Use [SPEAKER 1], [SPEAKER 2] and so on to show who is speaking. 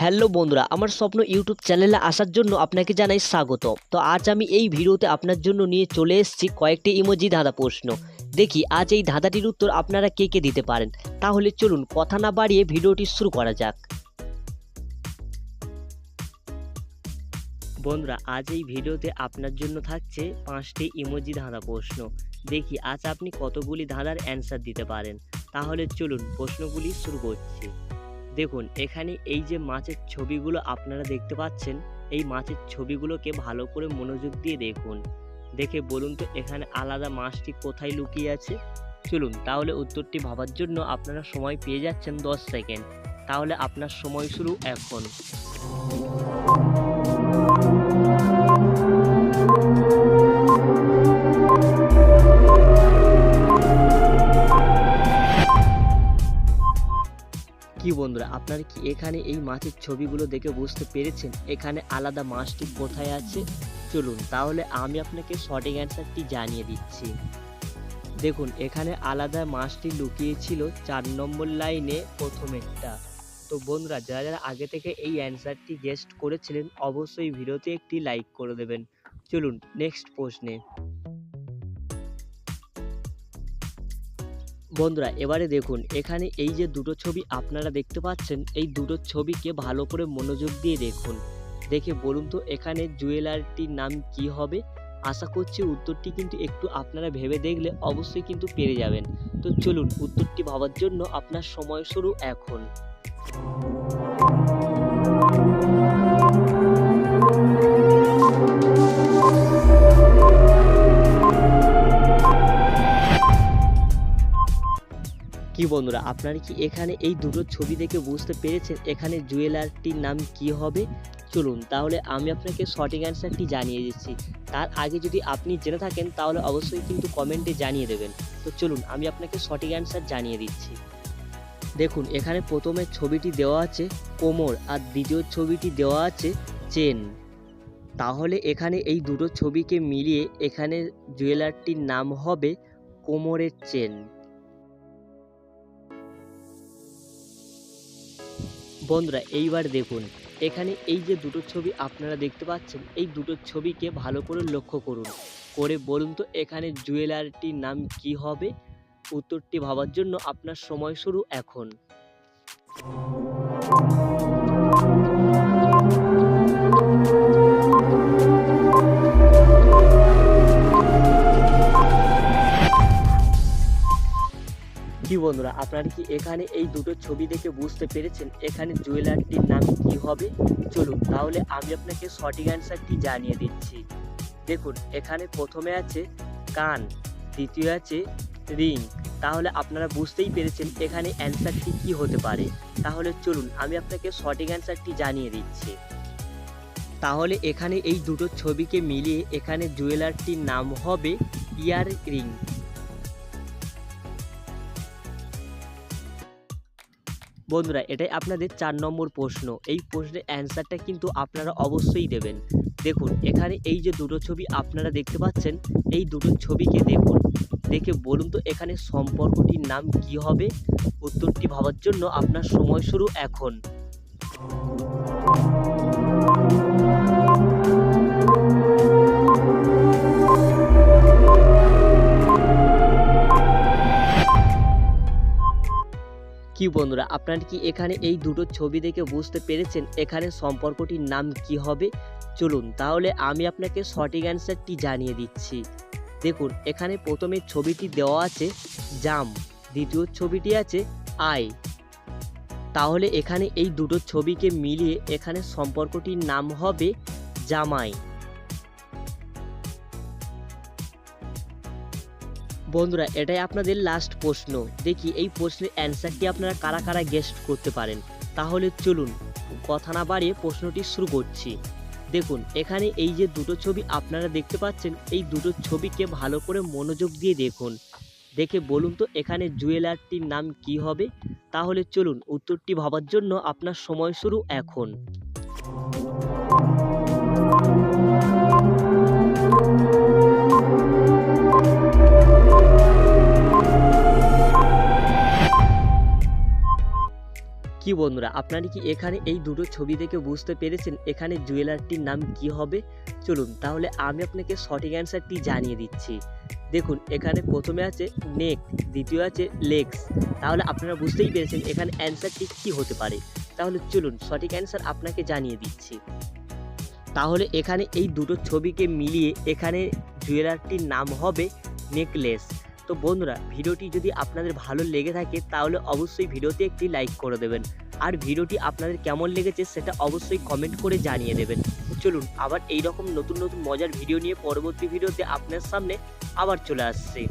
[SPEAKER 1] Hello বন্ধুরা, আমার স্বপ্ন ইউটিউব চ্যানেলে আসার জন্য আপনাকে জানাই স্বাগত। তো আজ আমি এই ভিডিওতে আপনার জন্য নিয়ে চলে এসেছি কয়েকটি ইমোজি ধাঁধা প্রশ্ন। দেখি, আজ এই ধাঁধাটির উত্তর আপনারা কে কে দিতে পারেন? তাহলে চলুন কথা না বাড়িয়ে ভিডিওটি শুরু করা যাক। বন্ধুরা, আজ এই ভিডিওতে আপনার জন্য থাকছে পাঁচটি ইমোজি ধাঁধা প্রশ্ন। দেখি, আজ আপনি কতগুলি ধাঁধার অ্যান্সার দিতে পারেন? তাহলে চলুন প্রশ্নগুলি শুরু করছি। দেখুন, এখানে এই যে মাছের ছবিগুলো আপনারা দেখতে পাচ্ছেন, এই মাছের ছবিগুলোকে ভালো করে মনোযোগ দিয়ে দেখুন। দেখে বলুন তো, এখানে আলাদা মাছটি কোথায় লুকিয়ে আছে? চলুন, তাহলে উত্তরটি ভাবার জন্য আপনারা সময় পেয়ে যাচ্ছেন দশ সেকেন্ড। তাহলে আপনার সময় শুরু এখন। কি বন্ধুরা, আপনারা কি এখানে এই মাছের ছবিগুলো দেখে বুঝতে পেরেছেন? এখানে আলাদা মাছটি কোথায় আছে? চলুন, তাহলে আমি আপনাকে সঠিক অ্যান্সারটি জানিয়ে দিচ্ছি। দেখুন, এখানে আলাদা মাছটি লুকিয়েছিল চার নম্বর লাইনে প্রথমেরটা। তো বন্ধুরা, যারা যারা আগে থেকে এই অ্যান্সারটি গেস্ট করেছিলেন, অবশ্যই ভিডিওতে একটি লাইক করে দেবেন। চলুন, নেক্সট প্রশ্নে। বন্ধুরা, এবারে দেখুন, এখানে এই যে দুটো ছবি আপনারা দেখতে পাচ্ছেন, এই দুটো ছবিকে ভালো করে মনোযোগ দিয়ে দেখুন। দেখে বলুন তো, এখানে জুয়েলারটির নাম কি হবে? আশা করছি উত্তরটি কিন্তু একটু আপনারা ভেবে দেখলে অবশ্যই কিন্তু পেরে যাবেন। তো চলুন, উত্তরটি ভাবার জন্য আপনার সময় শুরু এখন। কি বন্ধুরা, আপনারা কি এখানে এই দুটো ছবি দেখে বুঝতে পেরেছেন এখানে জুয়েলারটির নাম কি হবে? চলুন, তাহলে আমি আপনাকে সঠিক অ্যান্সারটি জানিয়ে দিচ্ছি। তার আগে যদি আপনি জেনে থাকেন, তাহলে অবশ্যই কিন্তু কমেন্টে জানিয়ে দেবেন। তো চলুন, আমি আপনাকে সঠিক অ্যান্সার জানিয়ে দিচ্ছি। দেখুন, এখানে প্রথমে ছবিটি দেওয়া আছে কোমর আর দ্বিতীয় ছবিটি দেওয়া আছে চেন। তাহলে এখানে এই দুটো ছবিকে মিলিয়ে এখানে জুয়েলারটির নাম হবে কোমরের চেন। বন্ধুরা, এইবার দেখুন। এখানে এই যে দুটো ছবি আপনারা দেখতে পাচ্ছেন, এই দুটো ছবিকে ভালো করে লক্ষ্য করুন। করে বলুন তো, এখানে জুয়েলারটির নাম কি হবে? উত্তরটি ভাবার জন্য আপনার সময় শুরু এখন। কি বন্ধুরা, আপনারা কি এখানে এই দুটো ছবি দেখে বুঝতে পেরেছেন এখানে জুয়েলারটির নাম কি হবে? চলুন, তাহলে আমি আপনাকে সঠিক অ্যান্সারটি জানিয়ে দিচ্ছি। দেখুন, এখানে প্রথমে আছে কান, দ্বিতীয় আছে রিং। তাহলে আপনারা বুঝতেই পেরেছেন এখানে অ্যান্সারটি কি হতে পারে। তাহলে চলুন, আমি আপনাকে সঠিক অ্যান্সারটি জানিয়ে দিচ্ছি। তাহলে এখানে এই দুটো ছবিকে মিলিয়ে এখানে জুয়েলারটির নাম হবে ইয়ার রিং। বন্ধুরা, এটাই আপনাদের চার নম্বর প্রশ্ন। এই প্রশ্নের অ্যান্সারটা কিন্তু আপনারা অবশ্যই দেবেন। দেখুন, এখানে এই যে দুটো ছবি আপনারা দেখতে পাচ্ছেন, এই দুটো ছবিকে দেখুন। দেখে বলুন তো, এখানে সম্পর্কটির নাম কি হবে? উত্তরটি ভাবার জন্য আপনার সময় শুরু এখন। কি বন্ধুরা, আপনারা কি এখানে এই দুটো ছবি দেখে বুঝতে পেরেছেন এখানে সম্পর্কটির নাম কি হবে? চলুন তাহলে আমি আপনাকে সঠিক অ্যান্সারটি জানিয়ে দিচ্ছি। দেখুন, এখানে প্রথমে ছবিটি দেওয়া আছে, জাম। দ্বিতীয় ছবিটি আছে, আই। তাহলে এখানে এই দুটো ছবিকে মিলিয়ে এখানে সম্পর্কটির নাম হবে জামাই। বন্ধুরা, এটাই আপনাদের লাস্ট প্রশ্ন। দেখি এই প্রশ্নের অ্যান্সারটি আপনারা কারা কারা গেস্ট করতে পারেন। তাহলে চলুন, কথা না বাড়িয়ে প্রশ্নটি শুরু করছি। দেখুন, এখানে এই যে দুটো ছবি আপনারা দেখতে পাচ্ছেন, এই দুটো ছবিকে ভালো করে মনোযোগ দিয়ে দেখুন। দেখে বলুন তো, এখানে জুয়েলারটির নাম কি হবে? তাহলে চলুন, উত্তরটি ভাবার জন্য আপনার সময় শুরু এখন। কি বন্ধুরা, আপনারা কি এখানে এই দুটো ছবি দেখে বুঝতে পেরেছেন এখানে জুয়েলারটির নাম কি হবে? চলুন তাহলে আমি আপনাকে সঠিক অ্যান্সারটি জানিয়ে দিচ্ছি। দেখুন, এখানে প্রথমে আছে নেক, দ্বিতীয় আছে লেগস। তাহলে আপনারা বুঝতেই পেরেছেন এখানে অ্যান্সারটি কি হতে পারে। তাহলে চলুন সঠিক অ্যান্সার আপনাকে জানিয়ে দিচ্ছি। তাহলে এখানে এই দুটো ছবিকে মিলিয়ে এখানে জুয়েলারটির নাম হবে নেকলেস। তো বন্ধুরা, ভিডিওটি যদি আপনাদের ভালো লেগে থাকে, তাহলে অবশ্যই ভিডিওতে একটি লাইক করে দেবেন। আর ভিডিওটি আপনাদের কেমন লেগেছে, সেটা অবশ্যই কমেন্ট করে জানিয়ে দেবেন। চলুন, আবার এই রকম নতুন নতুন মজার ভিডিও নিয়ে পরবর্তী ভিডিওতে আপনার সামনে আবার চলে আসছি।